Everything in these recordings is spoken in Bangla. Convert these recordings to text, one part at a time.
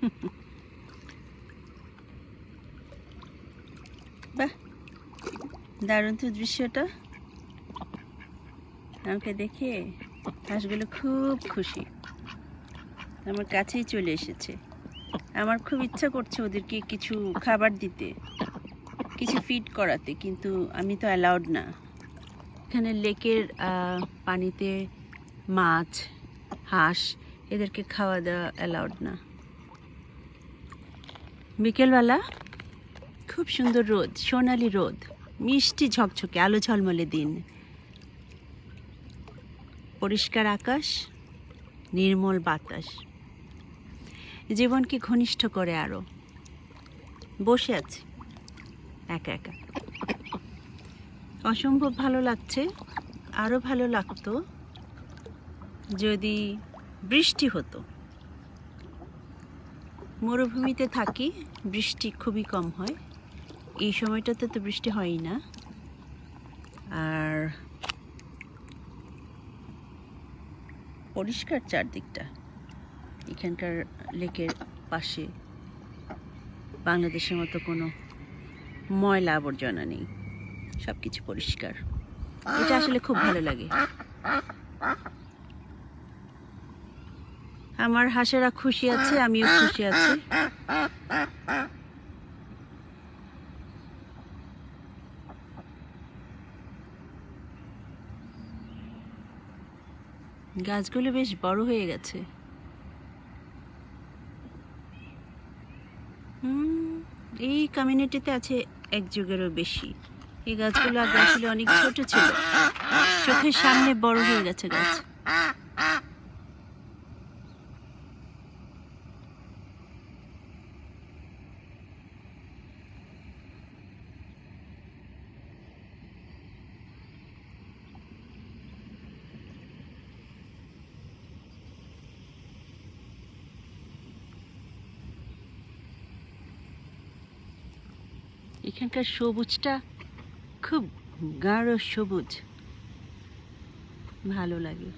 দারুণ তো দৃশ্যটা। আমাকে দেখে হাঁসগুলো খুব খুশি। আমার কাছেই চলে এসেছে। আমার খুব ইচ্ছা করছে ওদেরকে কিছু খাবার দিতে, কিছু ফিড করাতে, কিন্তু আমি তো অ্যালাউড না। এখানে লেকের পানিতে মাছ, হাঁস, এদেরকে খাওয়া দেওয়া অ্যালাউড না। বিকেলবেলা? খুব সুন্দর রোদ, সোনালি রোদ, মিষ্টি ঝকঝকে, আলো ঝলমলে দিন। পরিষ্কার আকাশ, নির্মল বাতাস। জীবনকে ঘনিষ্ঠ করে আরও? বসে আছি, একা একা। অসম্ভব ভালো লাগছে আরও ভালো লাগতো যদি বৃষ্টি হতো। মরুভূমিতে থাকি, বৃষ্টি খুবই কম হয়। এই সময়টাতে তো বৃষ্টি হয়ই না। আর পরিষ্কার চারদিকটা, এখানকার লেকের পাশে বাংলাদেশের মতো কোনো ময়লা আবর্জনা নেই। সব কিছু পরিষ্কার। এটা আসলে খুব ভালো লাগে। আমার হাঁসেরা খুশি আছে, আমিও খুশি আছি। গাছগুলো বেশ বড় হয়ে গেছে। এই কমিউনিটিতে আছে এক যুগেরও বেশি। এই গাছগুলো আগে আসলে অনেক ছোট ছিল। চোখের সামনে বড় হয়ে গেছে গাছ। এখানকার সবুজটা খুব গাঢ় সবুজ। ভালো লাগে।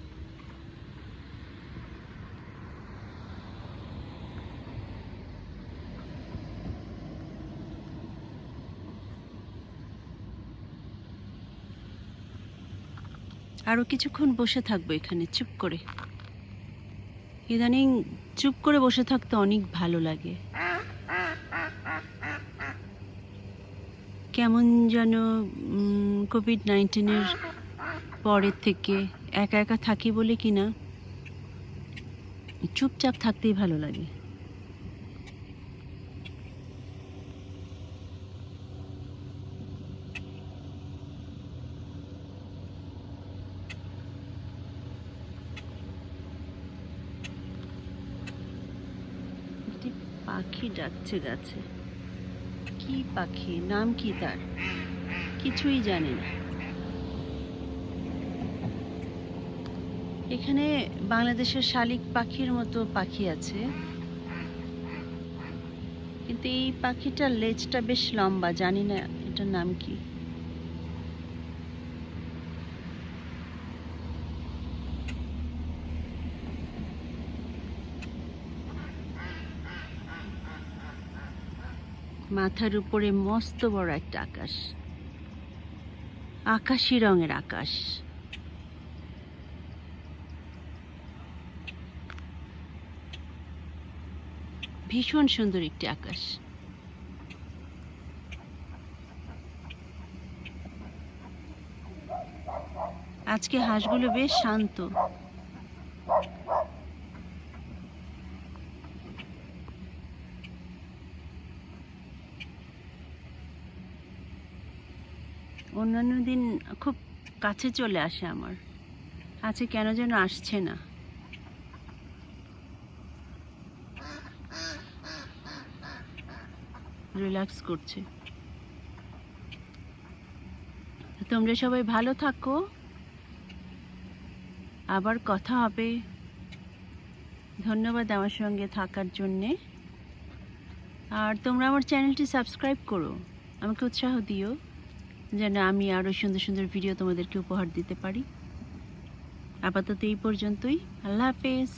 আরও কিছুক্ষণ বসে থাকব এখানে, চুপ করে। ইদানিং চুপ করে বসে থাকতে অনেক ভালো লাগে। কেমন যেন কোভিড নাইন্টিনের পরের থেকে একা একা থাকি বলে কি না, চুপচাপ থাকতেই ভালো লাগে। পাখি ডাকছে গাছে। কি পাখি? নাম কি তার? কিছুই জানি না। এখানে বাংলাদেশের শালিক পাখির মতো পাখি আছে। কিন্তু এই পাখিটার লেজটা বেশ লম্বা, জানি না এটার নাম কি। মাথার উপরে মস্ত বড় একটা আকাশ। আকাশি রঙের আকাশ। ভীষণ সুন্দর একটি আকাশ। আজকে হাঁসগুলো বেশ শান্ত। অন্যান্য দিন খুব কাছে চলে আসে আমার। আজকে কেন যেন আসছে না। রিল্যাক্স করছে। তোমরা সবাই ভালো থাকো। আবার কথা হবে। ধন্যবাদ আমার সঙ্গে থাকার জন্যে। আর তোমরা আমার চ্যানেলটি সাবস্ক্রাইব করো। আমাকে উৎসাহ দিও। যেন আমি আরও সুন্দর সুন্দর ভিডিও তোমাদেরকে উপহার দিতে পারি। আপাতত এই পর্যন্তই। আল্লাহ হাফেজ।